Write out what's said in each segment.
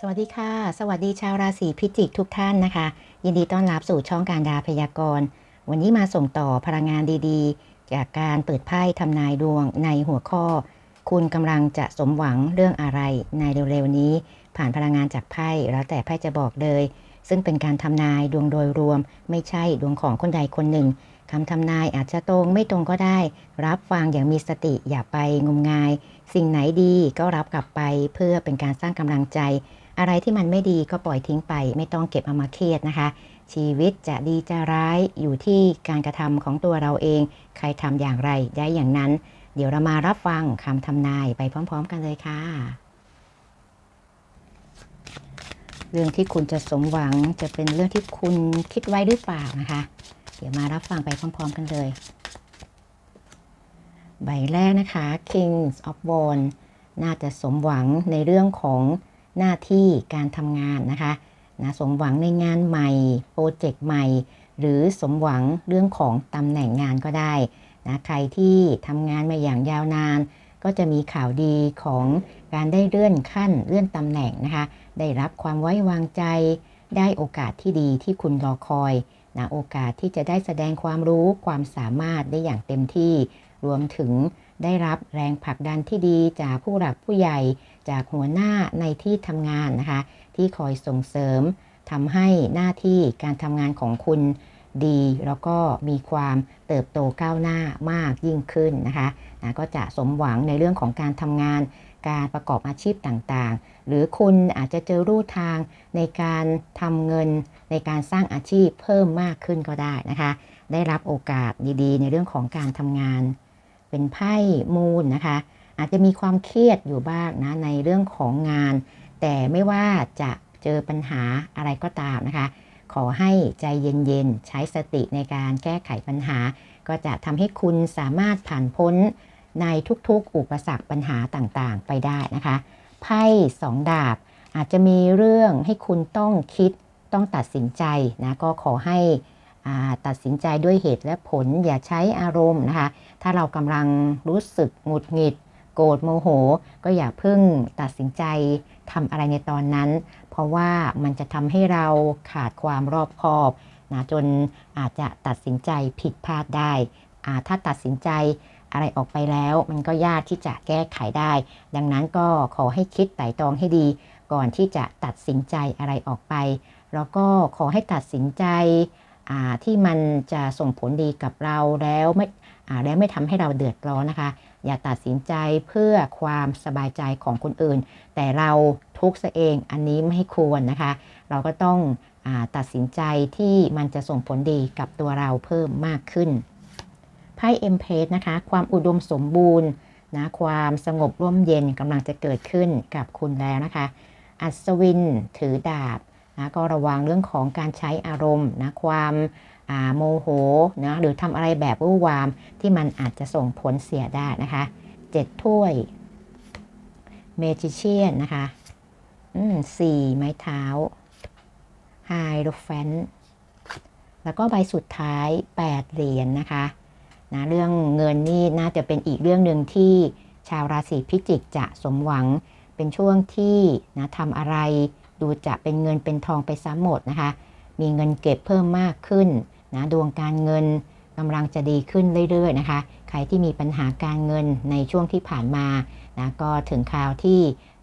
สวัสดีค่ะ สวัสดีชาวราศีพิจิกทุกท่านนะคะ ยินดีต้อนรับสู่ช่องการดาพยากรณ์ วันนี้มาส่งต่อพลังงานดีๆ จากการเปิดไพ่ทำนายดวงในหัวข้อ คุณกำลังจะสมหวังเรื่องอะไรในเร็วๆนี้ ผ่านพลังงานจากไพ่แล้วแต่ไพ่จะบอกเลย ซึ่งเป็นการทำนายดวงโดยรวม ไม่ใช่ดวงของคนใดคนหนึ่งคำทำนายอาจจะตรงไม่ตรงก็ได้ รับฟังอย่างมีสติอย่าไปงมงาย สิ่งไหนดีก็รับกลับไปเพื่อเป็นการสร้างกำลังใจ อะไรที่มันไม่ดีก็ปล่อยทิ้งไป ไม่ต้องเก็บเอามาเครียดนะคะ ชีวิตจะดีจะร้ายอยู่ที่การกระทำของตัวเราเอง ใครทำอย่างไรได้อย่างนั้น เดี๋ยวเรามารับฟังคำทำนายไปพร้อม ๆ กันเลยค่ะ เรื่องที่คุณจะสมหวังจะเป็นเรื่องที่คุณคิดไว้หรือเปล่านะคะ เดี๋ยวมารับฟังไปพร้อม ๆ กันเลยใบแรกนะคะ Kings of Wands น่าจะสมหวังในเรื่องของ หน้าที่การทำงานนะคะนะสมหวังในงานใหม่ โปรเจกต์ใหม่ หรือสมหวังเรื่องของตำแหน่งงานก็ได้นะใครที่ทำงานมาอย่างยาวนาน ก็จะมีข่าวดีของการได้เลื่อนขั้นเลื่อนตำแหน่งนะคะ ได้รับความไว้วางใจ ได้โอกาสที่ดีที่คุณรอคอยนะโอกาสที่จะได้แสดงความรู้ความสามารถได้อย่างเต็มที่ รวมถึงได้รับแรงผลักดันที่ดีจากผู้หลักผู้ใหญ่ จากหัวหน้าในที่ทำงานนะคะ ที่คอยส่งเสริมทำให้หน้าที่การทำงานของคุณดี แล้วก็มีความเติบโตก้าวหน้ามากยิ่งขึ้นนะคะนะก็จะสมหวังในเรื่องของการทำงาน การประกอบอาชีพต่างๆ หรือคุณอาจจะเจอรูทางในการทำเงินในการสร้างอาชีพเพิ่มมากขึ้นก็ได้นะคะ ได้รับโอกาสดีๆ ในเรื่องของการทำงาน เป็นไพ่มูลนะคะ อาจจะมีความเครียดอยู่บ้างนะในเรื่องของงาน แต่ไม่ว่าจะเจอปัญหาอะไรก็ตามนะคะ ขอให้ใจเย็นๆ ใช้สติในการแก้ไขปัญหา ก็จะทำให้คุณสามารถผ่านพ้นในทุกๆ อุปสรรคปัญหาต่างๆ ไปได้นะคะไพ่สองดาบอาจจะมีเรื่องให้คุณต้องคิดต้องตัดสินใจนะก็ขอให้ตัดสินใจด้วยเหตุและผลอย่าใช้อารมณ์นะคะ ถ้าเรากำลังรู้สึกหงุดหงิด โกรธโมโห ก็อย่าเพิ่งตัดสินใจทำอะไรในตอนนั้น เพราะว่ามันจะทำให้เราขาดความรอบคอบนะจนอาจจะตัดสินใจผิดพลาดได้ ถ้าตัดสินใจอะไรออกไปแล้ว มันก็ยากที่จะแก้ไขได้ ดังนั้นก็ขอให้คิดไต่ตองให้ดี ก่อนที่จะตัดสินใจอะไรออกไป แล้วก็ขอให้ตัดสินใจที่มันจะส่งผลดีกับเราแล้วไม่แล้วไม่ทำให้เราเดือดร้อนนะคะ อย่าตัดสินใจเพื่อความสบายใจของคนอื่น แต่เราทุกข์ซะเองอันนี้ไม่ควรนะคะ เราก็ต้องอตัดสินใจที่มันจะส่งผลดีกับตัวเราเพิ่มมากขึ้นไพ่เอ็มเพสนะคะ ความอุดมสมบูรณ์นะความสงบร่มเย็นกำลังจะเกิดขึ้นกับคุณแล้วนะคะ อัศวินถือดาบนะก็ระวังเรื่องของการใช้อารมณ์นะความ โมโหนะหรือทำอะไรแบบวู่วาม ที่มันอาจจะส่งผลเสียได้นะคะเจ็ดถ้วยเมจิเชียนนะคะสี่ไม้เท้าไฮโดรแฟนแล้วก็ใบสุดท้าย 8 เหรียญนนะคะนะเรื่องเงินนี่น่าจะเป็นอีกเรื่องหนึ่งที่ชาวราศีพิจิกจะสมหวังเป็นช่วงที่นะทำอะไรดูจะเป็นเงินเป็นทองไปซ้ำหมดนะคะ มีเงินเก็บเพิ่มมากขึ้น นะดวงการเงินกำลังจะดีขึ้นเรื่อยๆนะคะ ใครที่มีปัญหาการเงินในช่วงที่ผ่านมานะก็ถึงคราวที่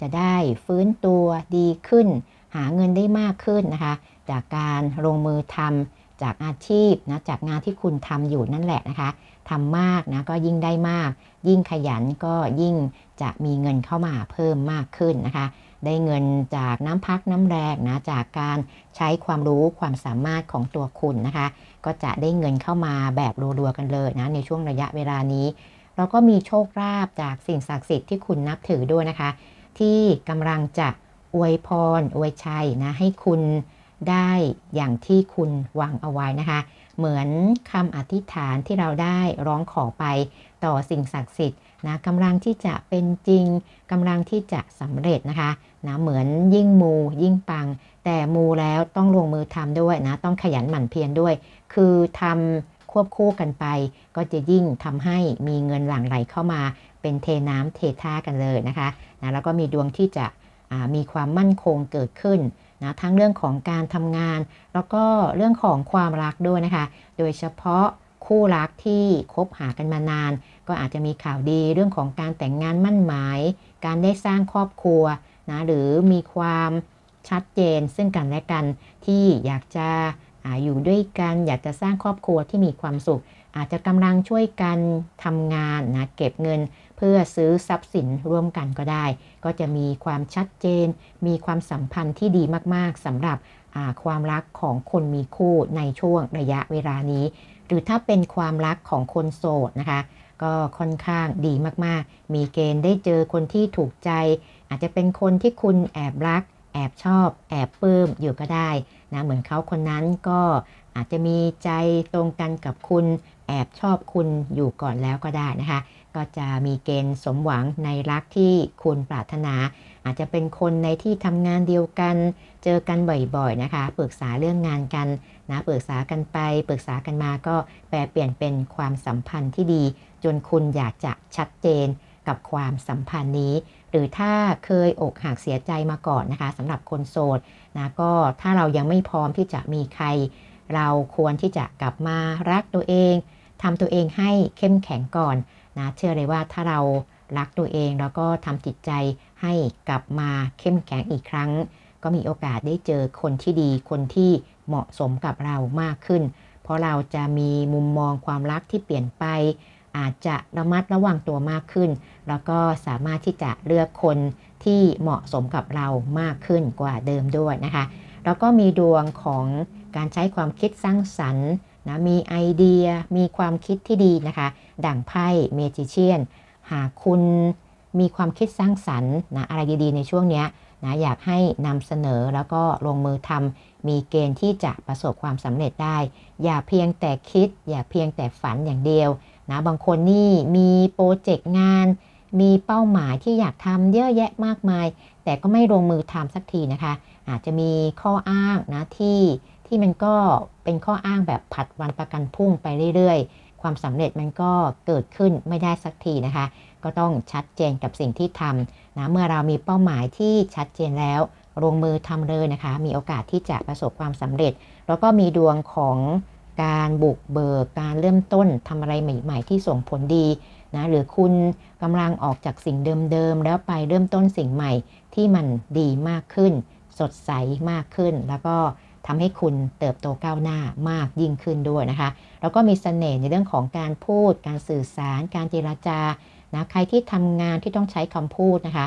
จะได้ฟื้นตัวดีขึ้น หาเงินได้มากขึ้นนะคะ จากการลงมือทำจากอาชีพนะจากงานที่คุณทำอยู่นั่นแหละนะคะทำมากนะก็ยิ่งได้มาก ยิ่งขยันก็ยิ่งจะมีเงินเข้ามาเพิ่มมากขึ้นนะคะ ได้เงินจากน้ำพักน้ำแรงนะจากการใช้ความรู้ความสามารถของตัวคุณนะคะ ก็จะได้เงินเข้ามาแบบรัวๆกันเลยนะในช่วงระยะเวลานี้ เราก็มีโชคลาภจากสิ่งศักดิ์สิทธิ์ที่คุณนับถือด้วยนะคะ ที่กำลังจะอวยพรอวยชัยนะให้คุณได้อย่างที่คุณวางเอาไว้นะคะ เหมือนคำอธิษฐานที่เราได้ร้องขอไปต่อสิ่งศักดิ์สิทธิ์ นะกำลังที่จะเป็นจริงกำลังที่จะสำเร็จนะคะนะเหมือนยิ่งมูยิ่งปัง แต่มูแล้วต้องลงมือทำด้วยนะต้องขยันหมั่นเพียรด้วย คือทำควบคู่กันไป ก็จะยิ่งทำให้มีเงินหลั่งไหลเข้ามา เป็นเทน้ำเทท่ากันเลยนะคะนะแล้วก็มีดวงที่จะมีความมั่นคงเกิดขึ้นนะทั้งเรื่องของการทำงาน แล้วก็เรื่องของความรักด้วยนะคะ โดยเฉพาะ คู่รักที่คบหากันมานาน ก็อาจจะมีข่าวดีเรื่องของการแต่งงานมั่นหมาย การได้สร้างครอบครัวนะหรือมีความชัดเจนซึ่งกันและกันที่อยากจะออยู่ด้วยกัน อยากจะสร้างครอบครัวที่มีความสุข อาจจะกำลังช่วยกันทำงานนะเก็บเงิน เพื่อซื้อทรัพย์สินร่วมกันก็ได้ ก็จะมีความชัดเจน มีความสัมพันธ์ที่ดีมากๆสำหรับความรักของคนมีคู่ในช่วงระยะเวลานี้ หรือถ้าเป็นความรักของคนโสดนะคะ ก็ค่อนข้างดีมากๆ มีเกณฑ์ได้เจอคนที่ถูกใจ อาจจะเป็นคนที่คุณแอบรัก แอบชอบ แอบปลื้มอยู่ก็ได้นะเหมือนเขาคนนั้นก็อาจจะมีใจตรงกันกับคุณแอบชอบคุณอยู่ก่อนแล้วก็ได้นะคะ ก็จะมีเกณฑ์สมหวังในรักที่คุณปรารถนา อาจจะเป็นคนในที่ทำงานเดียวกัน เจอกันบ่อยๆนะคะ ปรึกษาเรื่องงานกันนะปรึกษากันไป ปรึกษากันมาก็แปลเปลี่ยนเป็นความสัมพันธ์ที่ดี จนคุณอยากจะชัดเจนกับความสัมพันธ์นี้ หรือถ้าเคยอกหักเสียใจมาก่อนนะคะสำหรับคนโสดนะก็ถ้าเรายังไม่พร้อมที่จะมีใคร เราควรที่จะกลับมารักตัวเองทำตัวเองให้เข้มแข็งก่อนนะเชื่อเลยว่าถ้าเรารักตัวเองแล้วก็ทำจิตใจ ให้กลับมาเข้มแข็งอีกครั้ง ก็มีโอกาสได้เจอคนที่ดีคนที่เหมาะสมกับเรามากขึ้น เพราะเราจะมีมุมมองความรักที่เปลี่ยนไป อาจจะระมัดระวังตัวมากขึ้น แล้วก็สามารถที่จะเลือกคนที่เหมาะสมกับเรามากขึ้นกว่าเดิมด้วยนะคะ แล้วก็มีดวงของการใช้ความคิดสร้างสรรค์นะมีไอเดียมีความคิดที่ดีนะคะ ดั่งไพ่เมจิเชียน หากคุณ มีความคิดสร้างสรรค์นะอะไรดีๆในช่วงนี้นะอยากให้นำเสนอแล้วก็ลงมือทำมีเกณฑ์ที่จะประสบความสำเร็จได้ อย่าเพียงแต่คิด อย่าเพียงแต่ฝันอย่างเดียวนะบางคนนี่มีโปรเจกต์งาน มีเป้าหมายที่อยากทำเยอะแยะมากมาย แต่ก็ไม่ลงมือทำสักทีนะคะ อาจจะมีข้ออ้างนะที่ที่มันก็เป็นข้ออ้างแบบผัดวันประกันพรุ่งไปเรื่อยๆ ความสำเร็จมันก็เกิดขึ้นไม่ได้สักทีนะคะ ก็ต้องชัดเจนกับสิ่งที่ทำนะเมื่อเรามีเป้าหมายที่ชัดเจนแล้วลงมือทำเลยนะคะ มีโอกาสที่จะประสบความสำเร็จ แล้วก็มีดวงของการบุกเบิกการเริ่มต้นทำอะไรใหม่ ๆ ที่ส่งผลดีนะหรือคุณกำลังออกจากสิ่งเดิมๆแล้วไปเริ่มต้นสิ่งใหม่ที่มันดีมากขึ้น สดใสมากขึ้น แล้วก็ทำให้คุณเติบโตก้าวหน้ามากยิ่งขึ้นด้วยนะคะ แล้วก็มีสเสน่ห์ในเรื่องของการพูด การสื่อสาร การเจรจา นะใครที่ทำงานที่ต้องใช้คำพูดนะคะ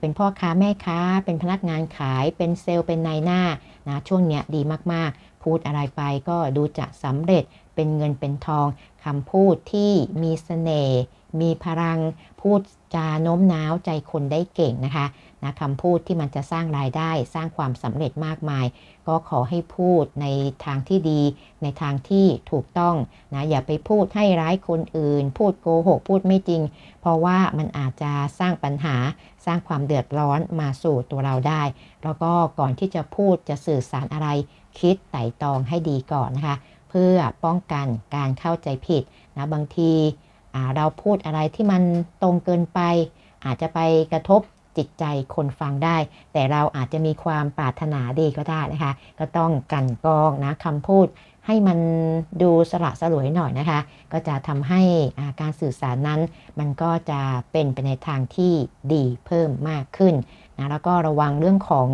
เป็นพ่อค้าแม่ค้า เป็นพนักงานขาย เป็นเซลล์เป็นนายหน้านะช่วงเนี้ยดีมากๆ พูดอะไรไปก็ดูจะสำเร็จเป็นเงินเป็นทองคำพูดที่มีสเสน่ห์มีพลังพูดจาโน้มน้าวใจคนได้เก่งนะคะ นะคำพูดที่มันจะสร้างรายได้สร้างความสำเร็จมากมาย ก็ขอให้พูดในทางที่ดี ในทางที่ถูกต้องนะอย่าไปพูดให้ร้ายคนอื่น พูดโกหกพูดไม่จริง เพราะว่ามันอาจจะสร้างปัญหาสร้างความเดือดร้อนมาสู่ตัวเราได้ แล้วก็ก่อนที่จะพูดจะสื่อสารอะไร คิดไต่ตองให้ดีก่อนนะคะ เพื่อป้องกันการเข้าใจผิดนะบางทีเราพูดอะไรที่มันตรงเกินไป อาจจะไปกระทบ จิตใจคนฟังได้ แต่เราอาจจะมีความปรารถนาดีก็ได้นะคะ ก็ต้องกันกองนะคำพูดให้มันดูสละสลวยหน่อยนะคะ ก็จะทำให้การสื่อสารนั้น มันก็จะเป็นไปในทางที่ดีเพิ่มมากขึ้นนะแล้วก็ระวังเรื่องของ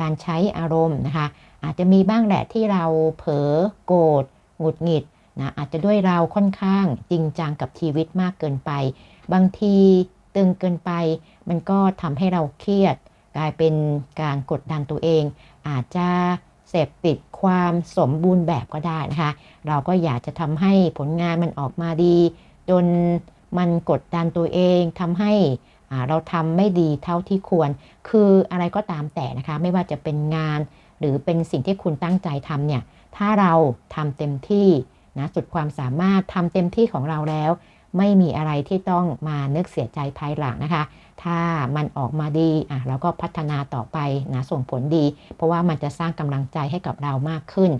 การใช้อารมณ์นะคะ อาจจะมีบ้างแหละที่เราเผลอโกรธหงุดหงิดนะอาจจะด้วยเราค่อนข้างจริงจังกับชีวิตมากเกินไป บางที ตึงเกินไป มันก็ทำให้เราเครียด กลายเป็นการกดดันตัวเอง อาจจะเสพติดความสมบูรณ์แบบก็ได้นะคะ เราก็อยากจะทำให้ผลงานมันออกมาดี จนมันกดดันตัวเองทำให้เราทำไม่ดีเท่าที่ควร คืออะไรก็ตามแต่นะคะ ไม่ว่าจะเป็นงาน หรือเป็นสิ่งที่คุณตั้งใจทำเนี่ย ถ้าเราทำเต็มที่นะสุดความสามารถทำเต็มที่ของเราแล้ว ไม่มีอะไรที่ต้องมานึกเสียใจภายหลังนะคะ ถ้ามันออกมาดีอะเราก็พัฒนาต่อไปนะส่งผลดี เพราะว่ามันจะสร้างกำลังใจให้กับเรามากขึ้น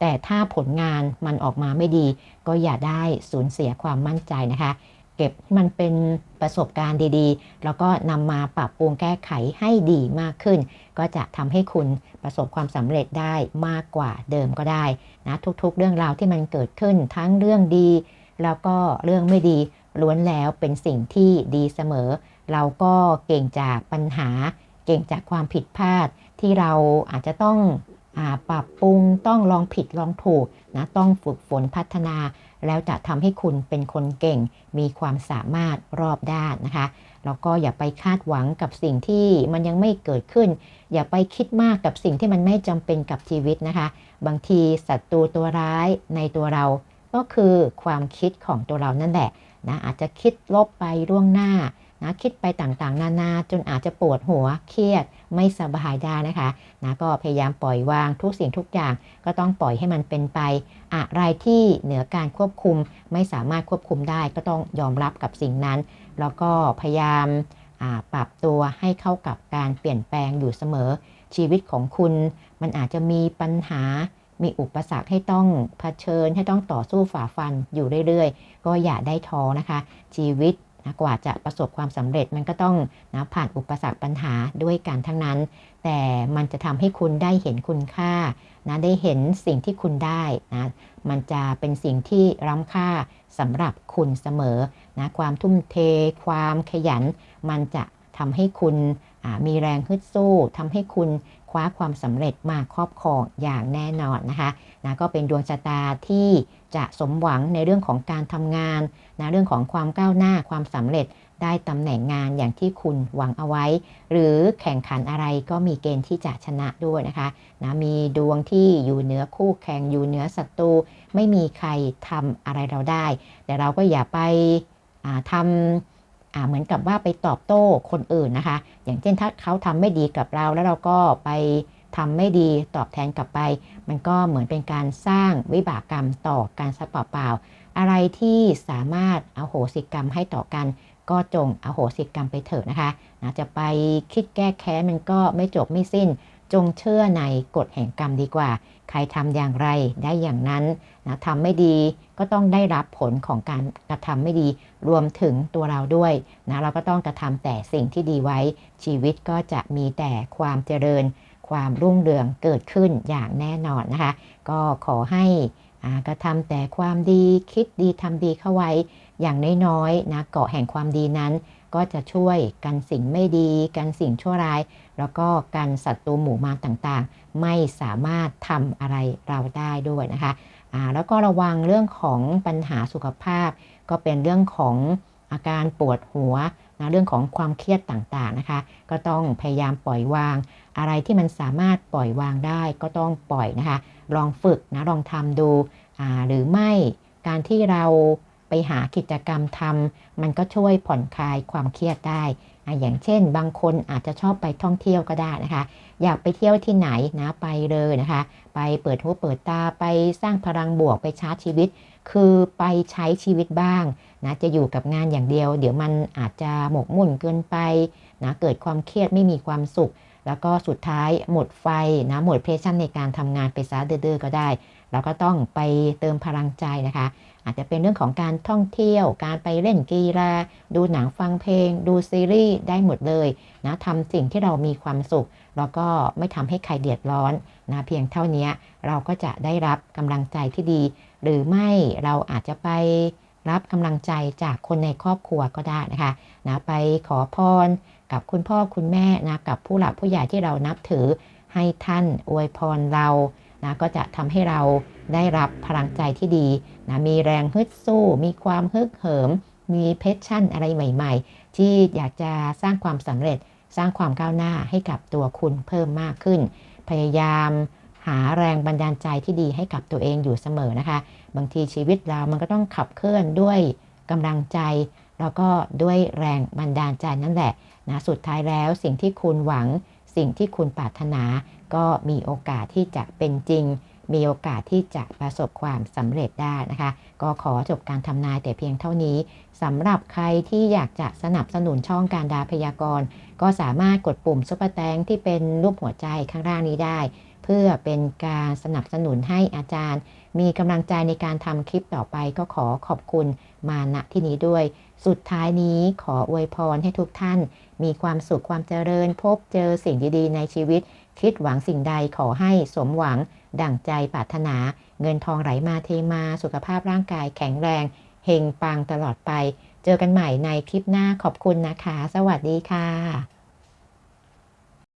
แต่ถ้าผลงานมันออกมาไม่ดี ก็อย่าได้สูญเสียความมั่นใจนะคะเก็บให้มันเป็นประสบการณ์ดีๆ แล้วก็นำมาปรับปรุงแก้ไขให้ดีมากขึ้น ก็จะทำให้คุณประสบความสำเร็จได้มากกว่าเดิมก็ได้นะทุกๆ เรื่องราวที่มันเกิดขึ้นทั้งเรื่องดี แล้วก็เรื่องไม่ดีล้วนแล้วเป็นสิ่งที่ดีเสมอ เราก็เก่งจากปัญหา เก่งจากความผิดพลาด ที่เราอาจจะต้องอปรับปรุงต้องลองผิดลองถูกนะต้องฝึกฝนพัฒนา แล้วจะทำให้คุณเป็นคนเก่ง มีความสามารถรอบด้านนะคะแล้วก็อย่าไปคาดหวังกับสิ่งที่มันยังไม่เกิดขึ้น อย่าไปคิดมากกับสิ่งที่มันไม่จำเป็นกับชีวิตนะคะ บางทีศัตรูตัวร้ายในตัวเรา ก็คือความคิดของตัวเรานั่นแหละนะอาจจะคิดลบไปล่วงหน้านะคิดไปต่างๆ นานาจนอาจจะปวดหัวเครียดไม่สบายได้นะคะนะก็พยายามปล่อยวางทุกสิ่งทุกอย่าง ก็ต้องปล่อยให้มันเป็นไป อะไรที่เหนือการควบคุมไม่สามารถควบคุมได้ ก็ต้องยอมรับกับสิ่งนั้น แล้วก็พยายามปรับตัวให้เข้ากับการเปลี่ยนแปลงอยู่เสมอชีวิตของคุณ มันอาจจะมีปัญหา มีอุปสรรคให้ต้องเผชิญ ให้ต้องต่อสู้ฝ่าฟันอยู่เรื่อยๆ ก็อย่าได้ท้อนะคะ ชีวิตนะกว่าจะประสบความสำเร็จมันก็ต้องนะผ่านอุปสรรคปัญหาด้วยกันทั้งนั้น แต่มันจะทำให้คุณได้เห็นคุณค่านะได้เห็นสิ่งที่คุณได้นะมันจะเป็นสิ่งที่ล้ำค่าสำหรับคุณเสมอนะความทุ่มเท ความขยัน มันจะทำให้คุณ มีแรงฮึดสู้ทำให้คุณคว้าความสำเร็จมาครอบครองอย่างแน่นอนนะคะนะก็เป็นดวงชะตาที่จะสมหวังในเรื่องของการทำงานนะเรื่องของความก้าวหน้าความสำเร็จได้ตำแหน่งงานอย่างที่คุณหวังเอาไว้ หรือแข่งขันอะไรก็มีเกณฑ์ที่จะชนะด้วยนะคะนะมีดวงที่อยู่เหนือคู่แข่งอยู่เหนือศัตรูไม่มีใครทำอะไรเราได้ แต่เราก็อย่าไปทำ เหมือนกับว่าไปตอบโต้คนอื่นนะคะ อย่างเช่นถ้าเขาทำไม่ดีกับเราแล้วเราก็ไปทำไม่ดีตอบแทนกลับไป มันก็เหมือนเป็นการสร้างวิบากกรรมต่อการสัเปล่าๆอะไรที่สามารถเอาโหสิกรรมให้ต่อกัน ก็จงเอาโหสิกรรมไปเถิดนะคะนะจะไปคิดแก้แค้นมันก็ไม่จบไม่สิ้น จงเชื่อในกฎแห่งกรรมดีกว่า ใครทำอย่างไรได้อย่างนั้นนะทำไม่ดีก็ต้องได้รับผลของการกระทำไม่ดี รวมถึงตัวเราด้วยนะเราก็ต้องกระทำแต่สิ่งที่ดีไว้ ชีวิตก็จะมีแต่ความเจริญ ความรุ่งเรืองเกิดขึ้นอย่างแน่นอนนะคะ ก็ขอให้กระทำแต่ความดีคิดดีทำดีเข้าไว้อย่างน้อยๆนะเกาะแห่งความดีนั้น ก็จะช่วยกันสิ่งไม่ดีกันสิ่งชั่วร้าย แล้วก็กันศัตรูหมู่มารต่างๆ ไม่สามารถทำอะไรเราได้ด้วยนะคะแล้วก็ระวังเรื่องของปัญหาสุขภาพ ก็เป็นเรื่องของอาการปวดหัวนะเรื่องของความเครียดต่างๆนะคะ ก็ต้องพยายามปล่อยวาง อะไรที่มันสามารถปล่อยวางได้ก็ต้องปล่อยนะคะ ลองฝึกนะลองทำดูหรือไม่การที่เรา ไปหากิจกรรมทำมันก็ช่วยผ่อนคลายความเครียดได้ อย่างเช่น บางคนอาจจะชอบไปท่องเที่ยวก็ได้นะคะ อยากไปเที่ยวที่ไหนนะไปเลยนะคะ ไปเปิดหูเปิดตาไปสร้างพลังบวกไปชาร์จชีวิต คือไปใช้ชีวิตบ้างนะจะอยู่กับงานอย่างเดียว เดี๋ยวมันอาจจะหมกมุ่นเกินไปนะเกิดความเครียดไม่มีความสุข แล้วก็สุดท้ายหมดไฟนะหมดเพรสชั่นในการทำงานไปซะเดือๆก็ได้เราก็ต้องไปเติมพลังใจนะคะ อาจจะเป็นเรื่องของการท่องเที่ยว การไปเล่นกีฬา ดูหนังฟังเพลง ดูซีรีส์ได้หมดเลยนะทำสิ่งที่เรามีความสุข แล้วก็ไม่ทำให้ใครเดือดร้อนนะเพียงเท่านี้เราก็จะได้รับกำลังใจที่ดี หรือไม่เราอาจจะไปรับกำลังใจจากคนในครอบครัวก็ได้นะคะนะไปขอพรกับคุณพ่อคุณแม่นะกับผู้หลักผู้ใหญ่ที่เรานับถือให้ท่านอวยพรเรานะก็จะทำให้เรา ได้รับพลังใจที่ดีนะมีแรงฮึดสู้ มีความฮึกเหิม มีเพชชั่นอะไรใหม่ ๆ ที่อยากจะสร้างความสำเร็จ สร้างความก้าวหน้าให้กับตัวคุณเพิ่มมากขึ้น พยายามหาแรงบันดาลใจที่ดีให้กับตัวเองอยู่เสมอนะคะ บางทีชีวิตเรามันก็ต้องขับเคลื่อนด้วยกำลังใจแล้วก็ด้วยแรงบันดาลใจนั่นแหละนะสุดท้ายแล้วสิ่งที่คุณหวัง สิ่งที่คุณปรารถนา ก็มีโอกาสที่จะเป็นจริง มีโอกาสที่จะประสบความสำเร็จได้นะคะ ก็ขอจบการทำนายแต่เพียงเท่านี้สำหรับใครที่อยากจะสนับสนุนช่องการดาพยากรณ์ ก็สามารถกดปุ่มซุปเปอร์แตงที่เป็นรูปหัวใจข้างล่างนี้ได้ เพื่อเป็นการสนับสนุนให้อาจารย์ มีกำลังใจในการทำคลิปต่อไปก็ขอขอบคุณมาณที่นี้ด้วย สุดท้ายนี้ขออวยพรให้ทุกท่าน มีความสุขความเจริญพบเจอสิ่งดีๆในชีวิต คิดหวังสิ่งใดขอให้สมหวัง ดั่งใจปรารถนา เงินทองไหลมาเทมา สุขภาพร่างกายแข็งแรง เฮงปังตลอดไป เจอกันใหม่ในคลิปหน้าขอบคุณนะคะ สวัสดีค่ะ